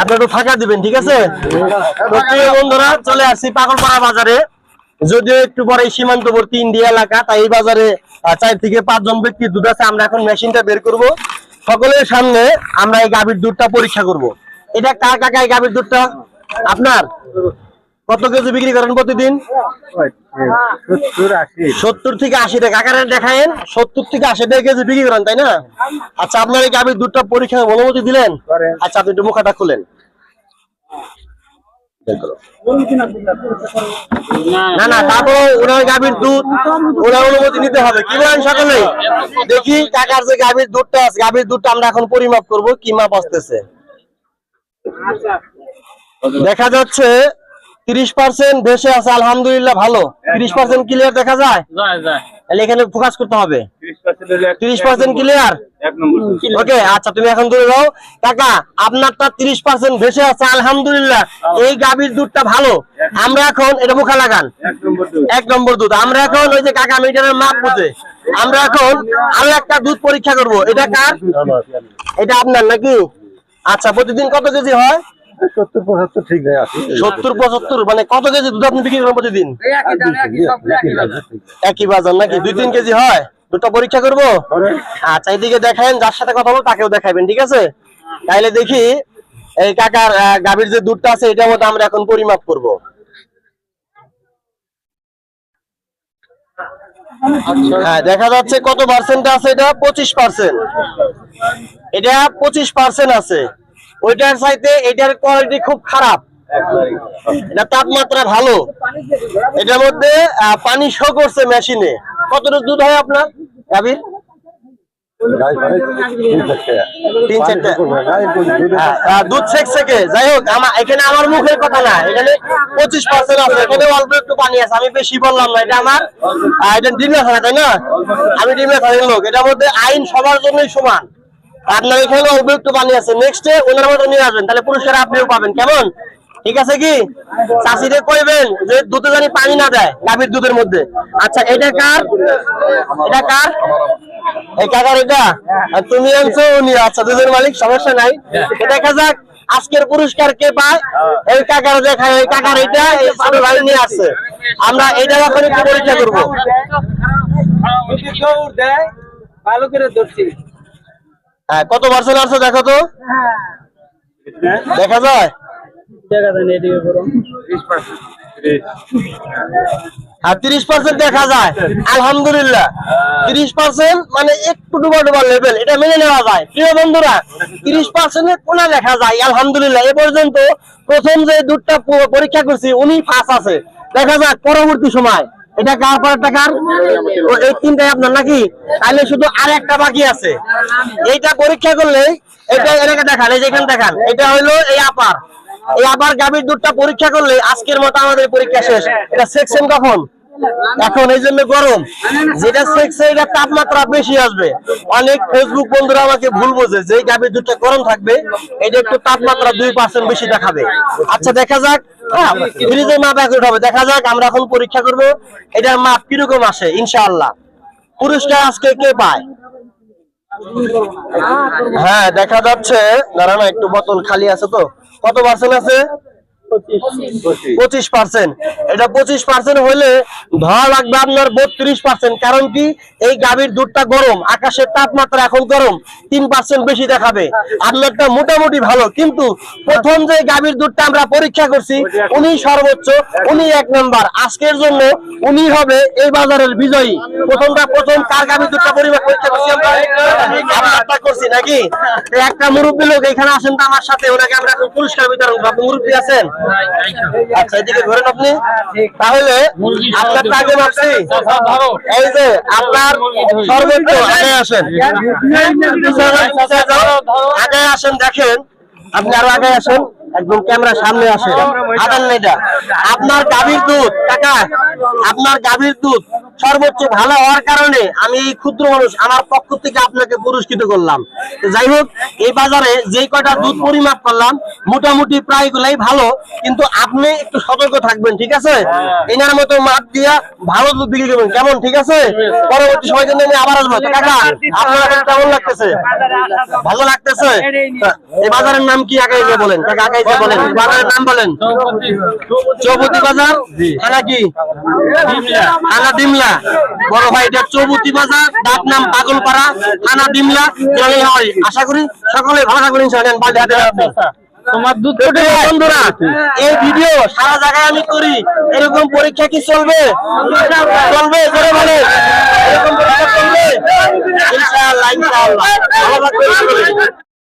আপনি একটু ফাঁকা দিবেন, ঠিক আছে? বন্ধুরা, চলে আসছি পাগলপাড়া বাজারে। যদিও একটু পরে সীমান্তবর্তী ইন্ডিয়া এলাকা, তাই বাজারে চার থেকে পাঁচজন ব্যক্তি দুধ আছে, আমরা এখন মেশিনটা বের করব। সকলের সামনে আমরা এই গাভীর দুধটা পরীক্ষা করব। এটা কার কাকা এই গাভীর দুধটা? আপনার? কত কেজি বিক্রি করেন প্রতিদিন? সত্তর থেকে আশি টাকা। আকারে দেখায়েন সত্তর থেকে আশি টাকা কেজি বিক্রি করেন তাই না? আচ্ছা আপনার এই গাভীর দুধটা পরীক্ষার অনুমতি দিলেন? আচ্ছা আপনি একটু মুখাটা খুলেন। না না তারপরে ওনার গাভীর দুধ ওনার অনুমতি নিতে হবে। কি বলেন সকলে? দেখি কাকার যে গাভীর দুধটা আছে গাভীর দুধটা আমরা এখন পরিমাপ করব কি মাপ আসতেছে? দেখা যাচ্ছে তিরিশ পার্সেন্ট ভেসে আছে আলহামদুলিল্লাহ ভালো। তিরিশ পার্সেন্ট ক্লিয়ার দেখা যায়? তাহলে এখানে ফোকাস করতে হবে। তিরিশ পার্সেন্ট ক্লিয়ার ওকে আচ্ছা তুমি এখন দূরে যাও কাকা আপনারটা তিরিশ পার্সেন্ট ভেসে আছে আলহামদুলিল্লাহ। এই গাভীর দুধটা ভালো। আমরা এখন এটা মুখা লাগান। এক নম্বর দুধ। এক নম্বর দুধ। আমরা এখন ওই যে কাকা মিটারের মাপ বুঝে। আমরা এখন আরও একটা দুধ পরীক্ষা করব। এটা কার? এটা আপনার নাকি? আচ্ছা প্রতিদিন কত কেজি হয়? সত্তর পঁচাত্তর ঠিক আছে। সত্তর পঁচাত্তর মানে কত কেজি দুধ আপনি বিক্রি করেন প্রতিদিন? একই বাজার নাকি? দুই তিন কেজি হয়? দুটো পরীক্ষা করব? আচ্ছা এদিকে দেখেন যার সাথে কথা বলব তাকেও দেখাবেন ঠিক আছে? তাইলে দেখি এই কাকার গাভীর যে দুধটা আছে এটার মধ্যে আমরা এখন পরিমাপ করব। হ্যাঁ দেখা যাচ্ছে কত পার্সেন্ট আছে এটা? পঁচিশ পার্সেন্ট এটা পঁচিশ পার্সেন্ট আছে। ওইটার চাইতে এটার কোয়ালিটি খুব খারাপ। এটা তাপমাত্রা ভালো। এটার মধ্যে পানি শো করছে মেশিনে কতটুকু দুধ হয় আপনার? গাভীর হ্যাঁ, দুধ যাই হোক এখানে আমার মুখের কথা না। এখানে পঁচিশ পার্সেন্ট অল্প একটু পানি আছে। আমি বেশি না। এটা আমার এটা থাকা তাই না? আমি ডিমে থাকেন লোক। এটার মধ্যে আইন সবার জন্যই সমান। আপনার এখানে একটু পানি আছে। নেক্সট ওনার মতো নিয়ে আসবেন, তাহলে পুরস্কার আপনিও পাবেন। কেমন? ঠিক আছে কি? চাষিরে কইবেন যে দুধে জানি পানি না দেয়, গাভীর দুধের মধ্যে। আচ্ছা এটা কার? এটা কার? এটা? তুমি আনছো, উনি আচ্ছা দুধের মালিক, সমস্যা নাই। দেখা যাক, আজকের পুরস্কার কে পায়? এই কাকার এই কাকার এটা ভাই নিয়ে আসছে। আমরা এটা পরীক্ষা করব। করে হ্যাঁ কত পার্সেন্ট আছে দেখো তো? দেখা যায়? তিরিশ পার্সেন্ট দেখা যায় আলহামদুলিল্লাহ। তিরিশ পার্সেন্ট মানে একটু ডুবা ডুবা লেভেল এটা মেনে নেওয়া যায়। প্রিয় বন্ধুরা তিরিশ পার্সেন্টের কোনা দেখা যায় আলহামদুলিল্লাহ। এ পর্যন্ত প্রথম যে দুধটা পরীক্ষা করছি উনি পাস আছে। দেখা যাক পরবর্তী সময়। এটা কার পর একটা কার? এই তিনটাই আপনার নাকি? তাহলে শুধু আর একটা বাকি আছে। এইটা পরীক্ষা করলে এটা এলাকা দেখান, এই যে এখানে দেখান, এটা হইল এই আপার এই আবার গাভীর দুধটা পরীক্ষা করলে আজকের মতো আমাদের পরীক্ষা শেষ। এটা সেকশন কখন? এখন এই জন্য গরম। যেটা সেকশন এটা তাপমাত্রা বেশি আসবে। অনেক ফেসবুক বন্ধুরা আমাকে ভুল বোঝে যে গাভীর দুধটা গরম থাকবে, এটা একটু তাপমাত্রা দুই পার্সেন্ট বেশি দেখাবে। আচ্ছা দেখা যাক। ফ্রিজের মাপ একই হবে। দেখা যাক, আমরা এখন পরীক্ষা করব। এটার মাপ কীরকম আসে, ইনশাআল্লাহ। পুরুষটা আজকে কে পায়? হ্যাঁ দেখা যাচ্ছে, দাঁড়ানো একটু বোতল খালি আছে তো। কত পার্সেন্ট আছে? পঁচিশ। পার্সেন্ট। এটা পঁচিশ পার্সেন্ট হলে ধরা লাগবে আপনার বত্রিশ পার্সেন্ট। কারণ কি? এই গাভীর দুধটা গরম, আকাশের তাপমাত্রা এখন গরম, তিন পার্সেন্ট বেশি দেখাবে। আপনারটা মোটামুটি ভালো, কিন্তু প্রথম যে গাভীর দুধটা আমরা পরীক্ষা করছি, উনি সর্বোচ্চ, উনি এক নাম্বার। আজকের জন্য উনি হবে এই বাজারের বিজয়ী। প্রথমটা প্রথম কার গাভীর দুধটা পরিমাপ পরীক্ষা করছি আমরা? করছি নাকি? একটা মুরব্বী লোক এখানে আসেন তো আমার সাথে, ওনাকে আমরা এখন পুরস্কার বিতরণ মুরব্বী আছেন? আচ্ছা এদিকে আপনি। তাহলে আপনার আগে এই যে আপনার সর্বোচ্চ আসেন। আগে আসেন, দেখেন। আপনি আরও আগে আসেন, একদম ক্যামেরা সামনে আসেন আপনার গাভীর দুধ টাকা আপনার গাভীর দুধ সর্বোচ্চ ভালো হওয়ার কারণে আমি এই ক্ষুদ্র মানুষ আমার পক্ষ থেকে আপনাকে পুরস্কৃত করলাম। যাই হোক এই বাজারে যেই কয়টা দুধ পরিমাপ করলাম মোটামুটি প্রায় গুলাই ভালো কিন্তু আপনি একটু সতর্ক থাকবেন ঠিক আছে? এনার মতো মাপ দিয়া ভালো দুধ বিক্রি করবেন। কেমন ঠিক আছে? পরবর্তী সময় কিন্তু আমি আবার আসব। কাকা আপনার কেমন লাগতেছে? ভালো লাগতেছে? এই বাজারের নাম কি আগে যে বলেন? কাকা আগে যে বলেন। বাজারের নাম বলেন। চৌবতি বাজার। থানা কি? থানা ডিমলা। বড় ভাই এটা চৌবতি বাজার ডাক নাম পাগলপাড়া থানা ডিমলা হয়। আশা করি সকলে ভালো থাকবেন ইনশাআল্লাহ বাড়ি হাতে তোমার দুধ বন্ধুরা এই ভিডিও সারা জায়গায় আমি করি। এরকম পরীক্ষা কি চলবে? চলবে জোরে বলে। এরকম পরীক্ষা চলবে? ইনশাআল্লাহ ইনশাআল্লাহ।